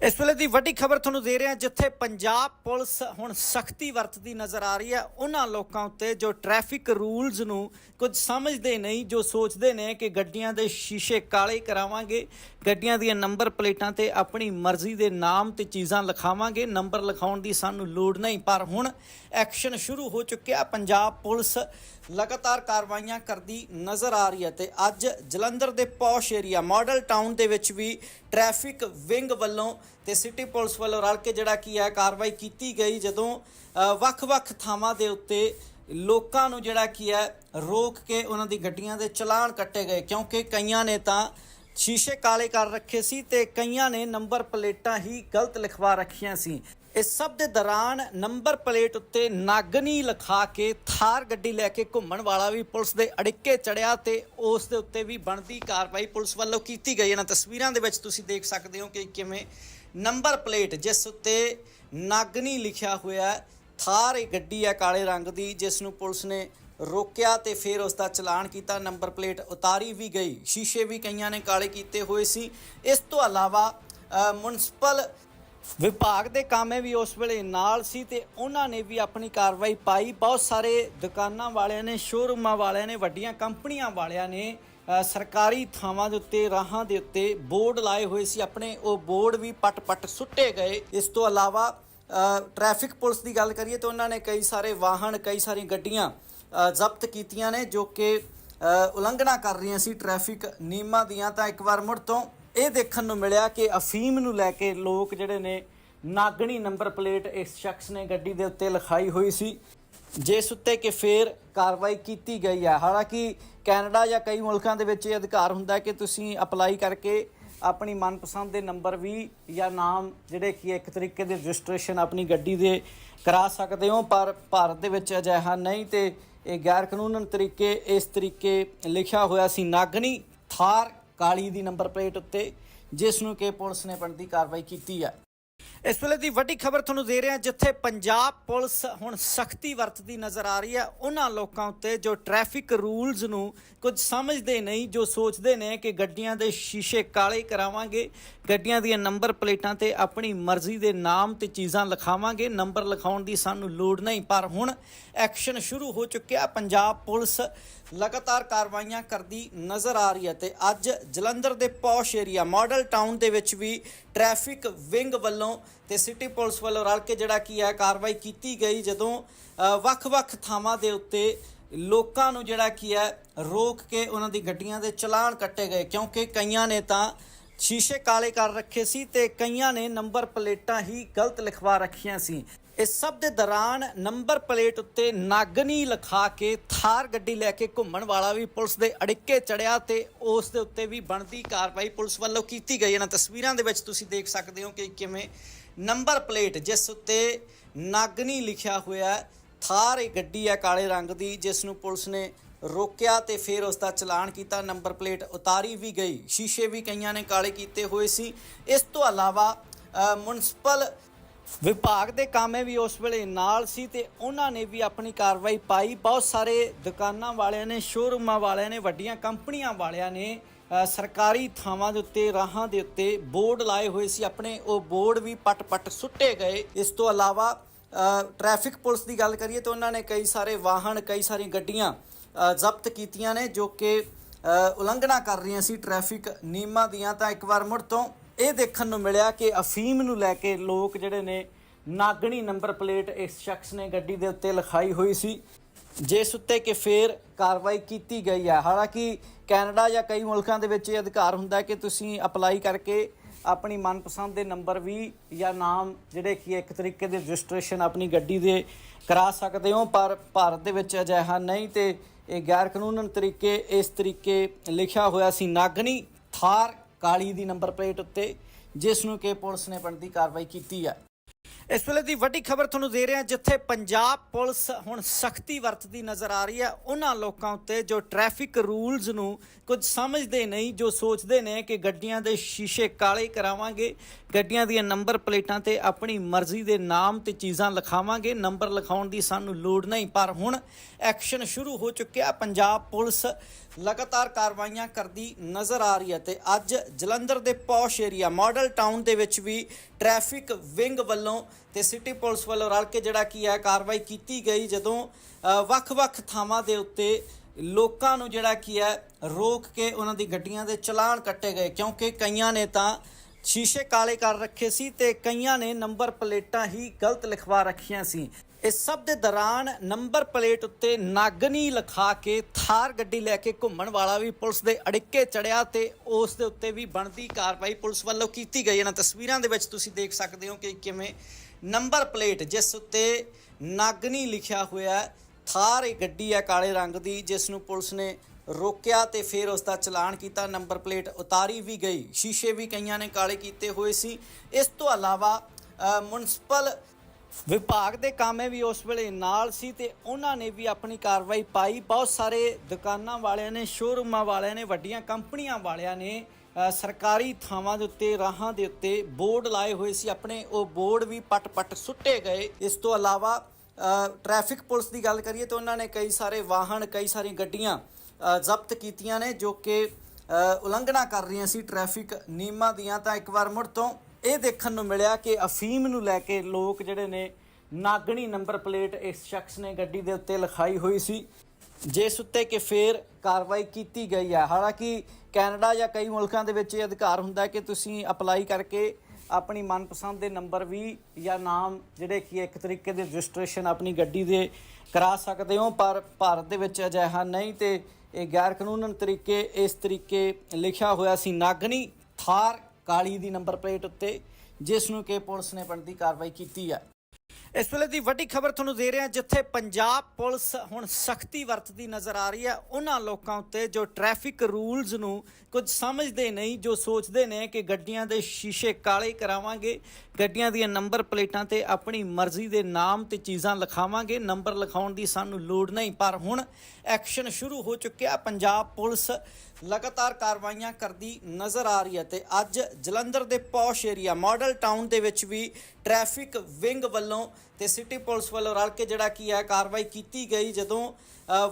ਇਸ ਵੇਲੇ ਦੀ ਵੱਡੀ ਖਬਰ ਤੁਹਾਨੂੰ ਦੇ ਰਹੇ ਹਾਂ ਜਿੱਥੇ ਪੰਜਾਬ ਪੁਲਿਸ ਹੁਣ ਸਖਤੀ ਵਰਤਦੀ ਨਜ਼ਰ ਆ ਰਹੀ ਹੈ। ਉਹਨਾਂ ਲੋਕਾਂ ਉੱਤੇ ਜੋ ਟ੍ਰੈਫਿਕ ਰੂਲਸ ਨੂੰ ਕੁਝ ਸਮਝਦੇ ਨਹੀਂ, ਜੋ ਸੋਚਦੇ ਨੇ ਕਿ ਗੱਡੀਆਂ ਦੇ ਸ਼ੀਸ਼ੇ ਕਾਲੇ ਕਰਾਵਾਂਗੇ, ਗੱਡੀਆਂ ਦੀਆਂ ਨੰਬਰ ਪਲੇਟਾਂ ਤੇ ਆਪਣੀ ਮਰਜ਼ੀ ਦੇ ਨਾਮ ਤੇ ਚੀਜ਼ਾਂ ਲਿਖਾਵਾਂਗੇ, ਨੰਬਰ ਲਿਖਾਉਣ ਦੀ ਸਾਨੂੰ ਲੋੜ ਨਹੀਂ। ਪਰ ਹੁਣ ਐਕਸ਼ਨ ਸ਼ੁਰੂ ਹੋ ਚੁੱਕਿਆ। ਪੰਜਾਬ ਪੁਲਿਸ ਲਗਾਤਾਰ ਕਾਰਵਾਈਆਂ ਕਰਦੀ ਨਜ਼ਰ ਆ ਰਹੀ ਹੈ ਤੇ ਅੱਜ ਜਲੰਧਰ ਦੇ ਪੌਸ਼ ਏਰੀਆ, ਮਾਡਲ ਟਾਊਨ ਦੇ ਵਿੱਚ ਵੀ ਟ੍ਰੈਫਿਕ ਵਿੰਗ ਵੱਲੋਂ ਤੇ ਸਿਟੀ ਪੁਲਿਸ ਵੱਲੋਂ ਰਲ ਕੇ ਜਿਹੜਾ ਕੀ ਹੈ ਕਾਰਵਾਈ ਕੀਤੀ ਗਈ ਜਦੋਂ ਅ, ਵੱਖ-ਵੱਖ ਥਾਵਾਂ ਦੇ ਉੱਤੇ ਲੋਕਾਂ ਨੂੰ ਜਿਹੜਾ ਕੀ ਹੈ ਰੋਕ ਕੇ ਉਹਨਾਂ ਦੀ ਗੱਡੀਆਂ ਦੇ ਚਲਾਨ ਕੱਟੇ ਗਏ। ਕਿਉਂਕਿ ਕਈਆਂ ਨੇ ਤਾਂ ਸ਼ੀਸ਼ੇ ਕਾਲੇ ਕਰ ਰੱਖੇ ਸੀ ਤੇ ਕਈਆਂ ਨੇ ਨੰਬਰ ਪਲੇਟਾਂ ਹੀ ਗਲਤ ਲਿਖਵਾ ਰੱਖੀਆਂ ਸੀ। ਇਸ ਸਭ ਦੇ ਦੌਰਾਨ ਨੰਬਰ ਪਲੇਟ ਉੱਤੇ ਨਾਗਨੀ ਲਿਖਾ ਕੇ ਥਾਰ ਗੱਡੀ ਲੈ ਕੇ ਘੁੰਮਣ ਵਾਲਾ ਵੀ ਪੁਲਿਸ ਦੇ ਅੜਿੱਕੇ ਚੜਿਆ ਤੇ ਉਸ ਦੇ ਉੱਤੇ ਵੀ ਬਣਦੀ ਕਾਰਵਾਈ ਪੁਲਿਸ ਵੱਲੋਂ ਕੀਤੀ ਗਈ। ਇਹਨਾਂ ਤਸਵੀਰਾਂ ਦੇ ਵਿੱਚ ਤੁਸੀਂ ਦੇਖ ਸਕਦੇ ਹੋ ਕਿ ਕਿਵੇਂ ਨੰਬਰ ਪਲੇਟ ਜਿਸ ਉੱਤੇ ਨਾਗਨੀ ਲਿਖਿਆ ਹੋਇਆ ਥਾਰ ਇਹ ਗੱਡੀ ਹੈ ਕਾਲੇ ਰੰਗ ਦੀ ਜਿਸ ਨੂੰ ਪੁਲਿਸ ਨੇ ਰੋਕਿਆ ਤੇ ਫਿਰ ਉਸ ਦਾ ਚਲਾਨ ਕੀਤਾ। ਨੰਬਰ ਪਲੇਟ ਉਤਾਰੀ ਵੀ ਗਈ। ਸ਼ੀਸ਼ੇ ਵੀ ਕਈਆਂ ਨੇ ਕਾਲੇ ਕੀਤੇ ਹੋਏ ਸੀ। ਇਸ ਤੋਂ ਇਲਾਵਾ ਅ, ਮੁਨਸਪਲ ਵਿਭਾਗ ਦੇ ਕਾਮੇ ਵੀ ਉਸ ਵੇਲੇ ਨਾਲ ਸੀ ਤੇ ਉਹਨਾਂ ਨੇ ਵੀ ਆਪਣੀ ਕਾਰਵਾਈ ਪਾਈ। ਬਹੁਤ ਸਾਰੇ ਦੁਕਾਨਾਂ ਵਾਲਿਆਂ ਨੇ ਸ਼ੋਰੂਮਾਂ ਵਾਲਿਆਂ ਨੇ ਵੱਡੀਆਂ ਕੰਪਨੀਆਂ ਵਾਲਿਆਂ ਨੇ ਸਰਕਾਰੀ ਥਾਵਾਂ ਦੇ ਉੱਤੇ ਰਾਹਾਂ ਦੇ ਉੱਤੇ ਬੋਰਡ ਲਾਏ ਹੋਏ ਸੀ। ਆਪਣੇ ਉਹ ਬੋਰਡ ਵੀ ਪਟ-ਪਟ ਸੁੱਟੇ ਗਏ। ਇਸ ਤੋਂ ਇਲਾਵਾ ਅ, ਟ੍ਰੈਫਿਕ ਪੁਲਿਸ ਦੀ ਗੱਲ ਕਰੀਏ ਤਾਂ ਉਹਨਾਂ ਨੇ ਕਈ ਸਾਰੇ ਵਾਹਨ ਕਈ ਸਾਰੀਆਂ ਗੱਡੀਆਂ ਜ਼ਬਤ ਕੀਤੀਆਂ ਨੇ ਜੋ ਕਿ ਉਲੰਘਣਾ ਕਰ ਰਹੀਆਂ ਸੀ ਟ੍ਰੈਫਿਕ ਨਿਯਮਾਂ ਦੀਆਂ। ਤਾਂ ਇੱਕ ਵਾਰ ਮੁੜ ਤੋਂ ਇਹ ਦੇਖਣ ਨੂੰ ਮਿਲਿਆ ਕਿ ਅਫੀਮ ਨੂੰ ਲੈ ਕੇ ਲੋਕ ਜਿਹੜੇ ਨੇ ਨਾਗਣੀ ਨੰਬਰ ਪਲੇਟ ਇਸ ਸ਼ਖਸ ਨੇ ਗੱਡੀ ਦੇ ਉੱਤੇ ਲਿਖਾਈ ਹੋਈ ਸੀ। ਜਿਸ ਉੱਤੇ ਕਿ ਫੇਰ ਕਾਰਵਾਈ ਕੀਤੀ ਗਈ ਹੈ। ਹਾਲਾਂਕਿ ਕੈਨੇਡਾ ਜਾਂ ਕਈ ਮੁਲਕਾਂ ਦੇ ਵਿੱਚ ਇਹ ਅਧਿਕਾਰ ਹੁੰਦਾ ਹੈ ਕਿ ਤੁਸੀਂ ਅਪਲਾਈ ਕਰਕੇ ਆਪਣੀ ਮਨਪਸੰਦ ਦੇ ਨੰਬਰ ਵੀ ਜਾਂ ਨਾਮ ਜਿਹੜੇ ਕਿ ਇੱਕ ਤਰੀਕੇ ਦੇ ਰਜਿਸਟ੍ਰੇਸ਼ਨ ਆਪਣੀ ਗੱਡੀ ਦੇ ਕਰਾ ਸਕਦੇ ਹੋ, ਪਰ ਭਾਰਤ ਦੇ ਵਿੱਚ ਅਜਿਹਾ ਨਹੀਂ ਤੇ ਇਹ ਗੈਰ ਕਾਨੂੰਨਨ ਤਰੀਕੇ ਇਸ ਤਰੀਕੇ ਲਿਖਿਆ ਹੋਇਆ ਸੀ। ਨਾਗਣੀ ਥਾਰ ਕਾਲੀ ਦੀ ਨੰਬਰ ਪਲੇਟ ਉੱਤੇ, ਜਿਸ ਨੂੰ ਕਿ ਪੁਲਿਸ ਨੇ ਬਣਦੀ ਕਾਰਵਾਈ ਕੀਤੀ ਹੈ। ਇਸ ਵੇਲੇ ਦੀ ਵੱਡੀ ਖਬਰ ਤੁਹਾਨੂੰ ਦੇ ਰਹੇ ਹਾਂ ਜਿੱਥੇ ਪੰਜਾਬ ਪੁਲਿਸ ਹੁਣ ਸਖਤੀ ਵਰਤਦੀ ਨਜ਼ਰ ਆ ਰਹੀ ਹੈ। ਉਹਨਾਂ ਲੋਕਾਂ ਉੱਤੇ ਜੋ ਟ੍ਰੈਫਿਕ ਰੂਲਸ ਨੂੰ ਕੁਝ ਸਮਝਦੇ ਨਹੀਂ, ਜੋ ਸੋਚਦੇ ਨੇ ਕਿ ਗੱਡੀਆਂ ਦੇ ਸ਼ੀਸ਼ੇ ਕਾਲੇ ਕਰਾਵਾਂਗੇ, ਗੱਡੀਆਂ ਦੀਆਂ ਨੰਬਰ ਪਲੇਟਾਂ ਤੇ ਆਪਣੀ ਮਰਜ਼ੀ ਦੇ ਨਾਮ ਤੇ ਚੀਜ਼ਾਂ ਲਿਖਾਵਾਂਗੇ, ਨੰਬਰ ਲਿਖਾਉਣ ਦੀ ਸਾਨੂੰ ਲੋੜ ਨਹੀਂ। ਪਰ ਹੁਣ ਐਕਸ਼ਨ ਸ਼ੁਰੂ ਹੋ ਚੁੱਕਿਆ। ਪੰਜਾਬ ਪੁਲਿਸ ਲਗਾਤਾਰ ਕਾਰਵਾਈਆਂ ਕਰਦੀ ਨਜ਼ਰ ਆ ਰਹੀ ਹੈ ਤੇ ਅੱਜ ਜਲੰਧਰ ਦੇ ਪੌਸ਼ ਏਰੀਆ, ਮਾਡਲ ਟਾਊਨ ਦੇ ਵਿੱਚ ਵੀ ਟ੍ਰੈਫਿਕ ਵਿੰਗ ਵੱਲੋਂ ਤੇ ਸਿਟੀ ਪੁਲਿਸ ਵੱਲੋਂ ਰਲ ਕੇ ਜਿਹੜਾ ਕੀ ਹੈ, ਕਾਰਵਾਈ ਕੀਤੀ ਗਈ ਜਦੋਂ ਵੱਖ-ਵੱਖ ਥਾਵਾਂ ਦੇ ਉੱਤੇ ਲੋਕਾਂ ਨੂੰ ਜਿਹੜਾ ਕੀ ਹੈ, ਰੋਕ ਕੇ ਉਹਨਾਂ ਦੀ ਗੱਡੀਆਂ ਦੇ ਚਲਾਨ ਕੱਟੇ ਗਏ। ਕਿਉਂਕਿ ਕਈਆਂ ਨੇ ਤਾਂ ਸ਼ੀਸ਼ੇ ਕਾਲੇ ਕਰ ਰੱਖੇ ਸੀ ਤੇ ਕਈਆਂ ਨੇ ਨੰਬਰ ਪਲੇਟਾਂ ਹੀ ਗਲਤ ਲਿਖਵਾ ਰੱਖੀਆਂ ਸੀ। ਇਸ ਸਭ ਦੇ ਦੌਰਾਨ ਨੰਬਰ ਪਲੇਟ ਉੱਤੇ ਨਾਗਨੀ ਲਿਖਾ ਕੇ ਥਾਰ ਗੱਡੀ ਲੈ ਕੇ ਘੁੰਮਣ ਵਾਲਾ ਵੀ ਪੁਲਿਸ ਦੇ ਅੜਿੱਕੇ ਚੜਿਆ ਤੇ ਉਸ ਦੇ ਉੱਤੇ ਵੀ ਬਣਦੀ ਕਾਰਵਾਈ ਪੁਲਿਸ ਵੱਲੋਂ ਕੀਤੀ ਗਈ। ਇਹਨਾਂ ਤਸਵੀਰਾਂ ਦੇ ਵਿੱਚ ਤੁਸੀਂ ਦੇਖ ਸਕਦੇ ਹੋ ਕਿ ਕਿਵੇਂ ਨੰਬਰ ਪਲੇਟ ਜਿਸ ਉੱਤੇ ਨਾਗਨੀ ਲਿਖਿਆ ਹੋਇਆ ਥਾਰ ਇਹ ਗੱਡੀ ਹੈ ਕਾਲੇ ਰੰਗ ਦੀ ਜਿਸ ਨੂੰ ਪੁਲਿਸ ਨੇ ਰੋਕਿਆ ਤੇ ਫਿਰ ਉਸ ਦਾ ਚਲਾਨ ਕੀਤਾ। ਨੰਬਰ ਪਲੇਟ ਉਤਾਰੀ ਵੀ ਗਈ। ਸ਼ੀਸ਼ੇ ਵੀ ਕਈਆਂ ਨੇ ਕਾਲੇ ਕੀਤੇ ਹੋਏ ਸੀ। ਇਸ ਤੋਂ ਇਲਾਵਾ ਅ, ਮੁਨਸਪਲ ਵਿਭਾਗ ਦੇ ਕਾਮੇ ਵੀ ਉਸ ਵੇਲੇ ਨਾਲ ਸੀ ਤੇ ਉਹਨਾਂ ਨੇ ਵੀ ਆਪਣੀ ਕਾਰਵਾਈ ਪਾਈ। ਬਹੁਤ ਸਾਰੇ ਦੁਕਾਨਾਂ ਵਾਲਿਆਂ ਨੇ ਸ਼ੋਰੂਮਾਂ ਵਾਲਿਆਂ ਨੇ ਵੱਡੀਆਂ ਕੰਪਨੀਆਂ ਵਾਲਿਆਂ ਨੇ ਸਰਕਾਰੀ ਥਾਵਾਂ ਦੇ ਉੱਤੇ ਰਾਹਾਂ ਦੇ ਉੱਤੇ ਬੋਰਡ ਲਾਏ ਹੋਏ ਸੀ। ਆਪਣੇ ਉਹ ਬੋਰਡ ਵੀ ਪਟ-ਪਟ ਸੁੱਟੇ ਗਏ। ਇਸ ਤੋਂ ਇਲਾਵਾ ਅ, ਟ੍ਰੈਫਿਕ ਪੁਲਿਸ ਦੀ ਗੱਲ ਕਰੀਏ ਤਾਂ ਉਹਨਾਂ ਨੇ ਕਈ ਸਾਰੇ ਵਾਹਨ ਕਈ ਸਾਰੀਆਂ ਗੱਡੀਆਂ ਜ਼ਬਤ ਕੀਤੀਆਂ ਨੇ ਜੋ ਕਿ ਉਲੰਘਣਾ ਕਰ ਰਹੀਆਂ ਸੀ ਟ੍ਰੈਫਿਕ ਨਿਯਮਾਂ ਦੀਆਂ। ਤਾਂ ਇੱਕ ਵਾਰ ਮੁੜ ਤੋਂ ਇਹ ਦੇਖਣ ਨੂੰ ਮਿਲਿਆ ਕਿ ਅਫੀਮ ਨੂੰ ਲੈ ਕੇ ਲੋਕ ਜਿਹੜੇ ਨੇ ਨਾਗਣੀ ਨੰਬਰ ਪਲੇਟ ਇਸ ਸ਼ਖਸ ਨੇ ਗੱਡੀ ਦੇ ਉੱਤੇ ਲਿਖਾਈ ਹੋਈ ਸੀ, ਜਿਸ ਉੱਤੇ ਕਿ ਫੇਰ ਕਾਰਵਾਈ ਕੀਤੀ ਗਈ ਹੈ। ਹਾਲਾਂਕਿ ਕੈਨੇਡਾ ਜਾਂ ਕਈ ਮੁਲਕਾਂ ਦੇ ਵਿੱਚ ਇਹ ਅਧਿਕਾਰ ਹੁੰਦਾ ਹੈ ਕਿ ਤੁਸੀਂ ਅਪਲਾਈ ਕਰਕੇ ਆਪਣੀ ਮਨਪਸੰਦ ਦੇ ਨੰਬਰ ਵੀ ਜਾਂ ਨਾਮ ਜਿਹੜੇ ਕਿ ਇੱਕ ਤਰੀਕੇ ਦੇ ਰਜਿਸਟ੍ਰੇਸ਼ਨ ਆਪਣੀ ਗੱਡੀ ਦੇ ਕਰਾ ਸਕਦੇ ਹੋ, ਪਰ ਭਾਰਤ ਦੇ ਵਿੱਚ ਅਜਿਹਾ ਨਹੀਂ ਤੇ ਇਹ ਗੈਰ ਕਾਨੂੰਨ ਤਰੀਕੇ ਇਸ ਤਰੀਕੇ ਲਿਖਿਆ ਹੋਇਆ ਸੀ। ਨਾਗਣੀ ਥਾਰ ਕਾਲੀ ਦੀ ਨੰਬਰ ਪਲੇਟ ਉੱਤੇ ਜਿਸ ਨੂੰ ਕਿ ਪੁਲਿਸ ਨੇ ਬਣਦੀ ਕਾਰਵਾਈ ਕੀਤੀ ਹੈ ਇਸ ਵੇਲੇ ਦੀ ਵੱਡੀ ਖਬਰ ਤੁਹਾਨੂੰ ਦੇ ਰਹੇ ਹਾਂ, ਜਿੱਥੇ ਪੰਜਾਬ ਪੁਲਿਸ ਹੁਣ ਸਖਤੀ ਵਰਤਦੀ ਨਜ਼ਰ ਆ ਰਹੀ ਹੈ। ਉਹਨਾਂ ਲੋਕਾਂ ਉੱਤੇ ਜੋ ਟ੍ਰੈਫਿਕ ਰੂਲਸ ਨੂੰ ਕੁਝ ਸਮਝਦੇ ਨਹੀਂ, ਜੋ ਸੋਚਦੇ ਨੇ ਕਿ ਗੱਡੀਆਂ ਦੇ ਸ਼ੀਸ਼ੇ ਕਾਲੇ ਕਰਾਵਾਂਗੇ, ਗੱਡੀਆਂ ਦੀਆਂ ਨੰਬਰ ਪਲੇਟਾਂ ਤੇ ਆਪਣੀ ਮਰਜ਼ੀ ਦੇ ਨਾਮ ਤੇ ਚੀਜ਼ਾਂ ਲਿਖਾਵਾਂਗੇ, ਨੰਬਰ ਲਿਖਾਉਣ ਦੀ ਸਾਨੂੰ ਲੋੜ ਨਹੀਂ। ਪਰ ਹੁਣ ਐਕਸ਼ਨ ਸ਼ੁਰੂ ਹੋ ਚੁੱਕਿਆ। ਪੰਜਾਬ ਪੁਲਿਸ ਲਗਾਤਾਰ ਕਾਰਵਾਈਆਂ ਕਰਦੀ ਨਜ਼ਰ ਆ ਰਹੀ ਹੈ ਤੇ ਅੱਜ ਜਲੰਧਰ ਦੇ ਪੌਸ਼ ਏਰੀਆ, ਮਾਡਲ ਟਾਊਨ ਦੇ ਵਿੱਚ ਵੀ ਟ੍ਰੈਫਿਕ ਵਿੰਗ ਵੱਲੋਂ ਤੇ ਸਿਟੀ ਪੁਲਿਸ ਵੱਲੋਂ ਰਲ ਕੇ ਜਿਹੜਾ ਕੀ ਹੈ ਕਾਰਵਾਈ ਕੀਤੀ ਗਈ ਜਦੋਂ ਅ, ਵੱਖ-ਵੱਖ ਥਾਵਾਂ ਦੇ ਉੱਤੇ ਲੋਕਾਂ ਨੂੰ ਜਿਹੜਾ ਕੀ ਹੈ ਰੋਕ ਕੇ ਉਹਨਾਂ ਦੀ ਗੱਡੀਆਂ ਦੇ ਚਲਾਨ ਕੱਟੇ ਗਏ। ਕਿਉਂਕਿ ਕਈਆਂ ਨੇ ਤਾਂ ਸ਼ੀਸ਼ੇ ਕਾਲੇ ਕਰ ਰੱਖੇ ਸੀ ਤੇ ਕਈਆਂ ਨੇ ਨੰਬਰ ਪਲੇਟਾਂ ਹੀ ਗਲਤ ਲਿਖਵਾ ਰੱਖੀਆਂ ਸੀ। ਇਸ ਸਭ ਦੇ ਦੌਰਾਨ ਨੰਬਰ ਪਲੇਟ ਉੱਤੇ ਨਾਗਨੀ ਲਿਖਾ ਕੇ ਥਾਰ ਗੱਡੀ ਲੈ ਕੇ ਘੁੰਮਣ ਵਾਲਾ ਵੀ ਪੁਲਿਸ ਦੇ ਅੜਿੱਕੇ ਚੜਿਆ ਤੇ ਉਸ ਦੇ ਉੱਤੇ ਵੀ ਬਣਦੀ ਕਾਰਵਾਈ ਪੁਲਿਸ ਵੱਲੋਂ ਕੀਤੀ ਗਈ। ਇਹਨਾਂ ਤਸਵੀਰਾਂ ਦੇ ਵਿੱਚ ਤੁਸੀਂ ਦੇਖ ਸਕਦੇ ਹੋ ਕਿ ਕਿਵੇਂ ਨੰਬਰ ਪਲੇਟ ਜਿਸ ਉੱਤੇ ਨਾਗਨੀ ਲਿਖਿਆ ਹੋਇਆ ਥਾਰ ਇਹ ਗੱਡੀ ਹੈ ਕਾਲੇ ਰੰਗ ਦੀ, ਜਿਸ ਨੂੰ ਪੁਲਿਸ ਨੇ ਰੋਕਿਆ ਤੇ ਫਿਰ ਉਸ ਦਾ ਚਲਾਨ ਕੀਤਾ ਨੰਬਰ ਪਲੇਟ ਉਤਾਰੀ ਵੀ ਗਈ। ਸ਼ੀਸ਼ੇ ਵੀ ਕਈਆਂ ਨੇ ਕਾਲੇ ਕੀਤੇ ਹੋਏ ਸੀ। ਇਸ ਤੋਂ ਇਲਾਵਾ ਅ, ਮੁਨਸਪਲ ਵਿਭਾਗ ਦੇ ਕਾਮੇ ਵੀ ਉਸ ਵੇਲੇ ਨਾਲ ਸੀ ਤੇ ਉਹਨਾਂ ਨੇ ਵੀ ਆਪਣੀ ਕਾਰਵਾਈ ਪਾਈ। ਬਹੁਤ ਸਾਰੇ ਦੁਕਾਨਾਂ ਵਾਲਿਆਂ ਨੇ ਸ਼ੋਰੂਮਾਂ ਵਾਲਿਆਂ ਨੇ ਵੱਡੀਆਂ ਕੰਪਨੀਆਂ ਵਾਲਿਆਂ ਨੇ ਸਰਕਾਰੀ ਥਾਵਾਂ ਦੇ ਉੱਤੇ ਰਾਹਾਂ ਦੇ ਉੱਤੇ ਬੋਰਡ ਲਾਏ ਹੋਏ ਸੀ। ਆਪਣੇ ਉਹ ਬੋਰਡ ਵੀ ਪਟ-ਪਟ ਸੁੱਟੇ ਗਏ। ਇਸ ਤੋਂ ਇਲਾਵਾ ਅ, ਟ੍ਰੈਫਿਕ ਪੁਲਿਸ ਦੀ ਗੱਲ ਕਰੀਏ ਤਾਂ ਉਹਨਾਂ ਨੇ ਕਈ ਸਾਰੇ ਵਾਹਨ ਕਈ ਸਾਰੀਆਂ ਗੱਡੀਆਂ ਜ਼ਬਤ ਕੀਤੀਆਂ ਨੇ ਜੋ ਕਿ ਉਲੰਘਣਾ ਕਰ ਰਹੀਆਂ ਸੀ ਟ੍ਰੈਫਿਕ ਨਿਯਮਾਂ ਦੀਆਂ। ਤਾਂ ਇੱਕ ਵਾਰ ਮੁੜ ਤੋਂ ਇਹ ਦੇਖਣ ਨੂੰ ਮਿਲਿਆ ਕਿ ਅਫੀਮ ਨੂੰ ਲੈ ਕੇ ਲੋਕ ਜਿਹੜੇ ਨੇ, ਨਾਗਣੀ ਨੰਬਰ ਪਲੇਟ ਇਸ ਸ਼ਖਸ ਨੇ ਗੱਡੀ ਦੇ ਉੱਤੇ ਲਿਖਾਈ ਹੋਈ ਸੀ, ਜਿਸ ਉੱਤੇ ਕਿ ਫੇਰ ਕਾਰਵਾਈ ਕੀਤੀ ਗਈ ਹੈ। ਹਾਲਾਂਕਿ ਕੈਨੇਡਾ ਜਾਂ ਕਈ ਮੁਲਕਾਂ ਦੇ ਵਿੱਚ ਇਹ ਅਧਿਕਾਰ ਹੁੰਦਾ ਹੈ ਕਿ ਤੁਸੀਂ ਅਪਲਾਈ ਕਰਕੇ ਆਪਣੀ ਮਨਪਸੰਦ ਦੇ ਨੰਬਰ ਵੀ ਜਾਂ ਨਾਮ ਜਿਹੜੇ ਕੀ ਇੱਕ ਤਰੀਕੇ ਦੇ ਰਜਿਸਟ੍ਰੇਸ਼ਨ ਆਪਣੀ ਗੱਡੀ ਦੇ ਕਰਾ ਸਕਦੇ ਹੋ, ਪਰ ਭਾਰਤ ਦੇ ਵਿੱਚ ਅਜਿਹਾ ਨਹੀਂ ਤੇ ਇਹ ਗੈਰ ਕਾਨੂੰਨ ਤਰੀਕੇ ਇਸ ਤਰੀਕੇ ਲਿਖਿਆ ਹੋਇਆ ਸੀ। ਨਾਗਨੀ ਥਾਰ ਕਾਲੀ ਦੀ ਨੰਬਰ ਪਲੇਟ ਉੱਤੇ, ਜਿਸ ਨੂੰ ਕਿ ਪੁਲਿਸ ਨੇ ਬਣਦੀ ਕਾਰਵਾਈ ਕੀਤੀ ਹੈ। ਇਸ ਵੇਲੇ ਦੀ ਵੱਡੀ ਖਬਰ ਤੁਹਾਨੂੰ ਦੇ ਰਹੇ ਹਾਂ ਜਿੱਥੇ ਪੰਜਾਬ ਪੁਲਿਸ ਹੁਣ ਸਖਤੀ ਵਰਤਦੀ ਨਜ਼ਰ ਆ ਰਹੀ ਹੈ। ਉਹਨਾਂ ਲੋਕਾਂ ਉੱਤੇ ਜੋ ਟ੍ਰੈਫਿਕ ਰੂਲਸ ਨੂੰ ਕੁਝ ਸਮਝਦੇ ਨਹੀਂ, ਜੋ ਸੋਚਦੇ ਨੇ ਕਿ ਗੱਡੀਆਂ ਦੇ ਸ਼ੀਸ਼ੇ ਕਾਲੇ ਕਰਾਵਾਂਗੇ, ਗੱਡੀਆਂ ਦੀਆਂ ਨੰਬਰ ਪਲੇਟਾਂ ਤੇ ਆਪਣੀ ਮਰਜ਼ੀ ਦੇ ਨਾਮ ਤੇ ਚੀਜ਼ਾਂ ਲਿਖਾਵਾਂਗੇ, ਨੰਬਰ ਲਿਖਾਉਣ ਦੀ ਸਾਨੂੰ ਲੋੜ ਨਹੀਂ। ਪਰ ਹੁਣ ਐਕਸ਼ਨ ਸ਼ੁਰੂ ਹੋ ਚੁੱਕਿਆ। ਪੰਜਾਬ ਪੁਲਿਸ ਲਗਾਤਾਰ ਕਾਰਵਾਈਆਂ ਕਰਦੀ ਨਜ਼ਰ ਆ ਰਹੀ ਹੈ ਤੇ ਅੱਜ ਜਲੰਧਰ ਦੇ ਪੌਸ਼ ਏਰੀਆ, ਮਾਡਲ ਟਾਊਨ ਦੇ ਵਿੱਚ ਵੀ ਟ੍ਰੈਫਿਕ ਵਿੰਗ ਵੱਲੋਂ ਤੇ ਸਿਟੀ ਪੁਲਿਸ ਵੱਲੋਂ ਰਲ ਕੇ ਜਿਹੜਾ ਕੀ ਹੈ, ਕਾਰਵਾਈ ਕੀਤੀ ਗਈ ਜਦੋਂ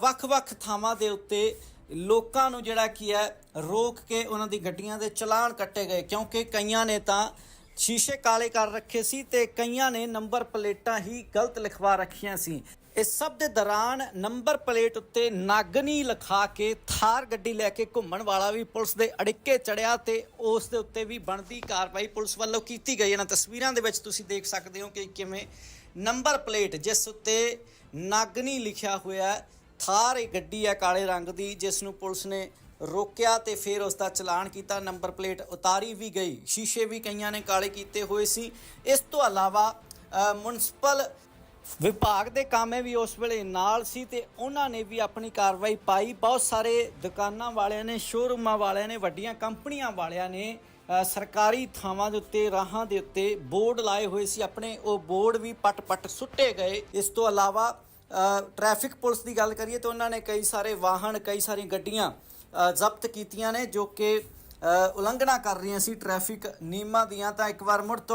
ਵੱਖ-ਵੱਖ ਥਾਵਾਂ ਦੇ ਉੱਤੇ ਲੋਕਾਂ ਨੂੰ ਜਿਹੜਾ ਕੀ ਹੈ, ਰੋਕ ਕੇ ਉਹਨਾਂ ਦੀ ਗੱਡੀਆਂ ਦੇ ਚਲਾਨ ਕੱਟੇ ਗਏ। ਕਿਉਂਕਿ ਕਈਆਂ ਨੇ ਤਾਂ ਸ਼ੀਸ਼ੇ ਕਾਲੇ ਕਰ ਰੱਖੇ ਸੀ ਤੇ ਕਈਆਂ ਨੇ ਨੰਬਰ ਪਲੇਟਾਂ ਹੀ ਗਲਤ ਲਿਖਵਾ ਰੱਖੀਆਂ ਸੀ। ਇਸ ਸਭ ਦੇ ਦੌਰਾਨ ਨੰਬਰ ਪਲੇਟ ਉੱਤੇ ਨਾਗਨੀ ਲਿਖਾ ਕੇ ਥਾਰ ਗੱਡੀ ਲੈ ਕੇ ਘੁੰਮਣ ਵਾਲਾ ਵੀ ਪੁਲਿਸ ਦੇ ਅੜਿੱਕੇ ਚੜਿਆ ਤੇ ਉਸ ਦੇ ਉੱਤੇ ਵੀ ਬਣਦੀ ਕਾਰਵਾਈ ਪੁਲਿਸ ਵੱਲੋਂ ਕੀਤੀ ਗਈ। ਇਹਨਾਂ ਤਸਵੀਰਾਂ ਦੇ ਵਿੱਚ ਤੁਸੀਂ ਦੇਖ ਸਕਦੇ ਹੋ ਕਿ ਕਿਵੇਂ ਨੰਬਰ ਪਲੇਟ ਜਿਸ ਉੱਤੇ ਨਾਗਨੀ ਲਿਖਿਆ ਹੋਇਆ ਥਾਰ ਇਹ ਗੱਡੀ ਹੈ ਕਾਲੇ ਰੰਗ ਦੀ ਜਿਸ ਨੂੰ ਪੁਲਿਸ ਨੇ ਰੋਕਿਆ ਤੇ ਫਿਰ ਉਸ ਦਾ ਚਲਾਨ ਕੀਤਾ। ਨੰਬਰ ਪਲੇਟ ਉਤਾਰੀ ਵੀ ਗਈ। ਸ਼ੀਸ਼ੇ ਵੀ ਕਈਆਂ ਨੇ ਕਾਲੇ ਕੀਤੇ ਹੋਏ ਸੀ। ਇਸ ਤੋਂ ਇਲਾਵਾ ਅ, ਮੁਨਸਪਲ ਵਿਭਾਗ ਦੇ ਕਾਮੇ ਵੀ ਉਸ ਵੇਲੇ ਨਾਲ ਸੀ ਤੇ ਉਹਨਾਂ ਨੇ ਵੀ ਆਪਣੀ ਕਾਰਵਾਈ ਪਾਈ। ਬਹੁਤ ਸਾਰੇ ਦੁਕਾਨਾਂ ਵਾਲਿਆਂ ਨੇ ਸ਼ੋਰੂਮਾਂ ਵਾਲਿਆਂ ਨੇ ਵੱਡੀਆਂ ਕੰਪਨੀਆਂ ਵਾਲਿਆਂ ਨੇ ਸਰਕਾਰੀ ਥਾਵਾਂ ਦੇ ਉੱਤੇ ਰਾਹਾਂ ਦੇ ਉੱਤੇ ਬੋਰਡ ਲਾਏ ਹੋਏ ਸੀ। ਆਪਣੇ ਉਹ ਬੋਰਡ ਵੀ ਪਟ-ਪਟ ਸੁੱਟੇ ਗਏ। ਇਸ ਤੋਂ ਇਲਾਵਾ ਅ, ਟ੍ਰੈਫਿਕ ਪੁਲਿਸ ਦੀ ਗੱਲ ਕਰੀਏ ਤਾਂ ਉਹਨਾਂ ਨੇ ਕਈ ਸਾਰੇ ਵਾਹਨ ਕਈ ਸਾਰੀਆਂ ਗੱਡੀਆਂ ਜ਼ਬਤ ਕੀਤੀਆਂ ਨੇ ਜੋ ਕਿ ਉਲੰਘਣਾ ਕਰ ਰਹੀਆਂ ਸੀ ਟ੍ਰੈਫਿਕ ਨਿਯਮਾਂ ਦੀਆਂ। ਤਾਂ ਇੱਕ ਵਾਰ ਮੁੜ ਤੋਂ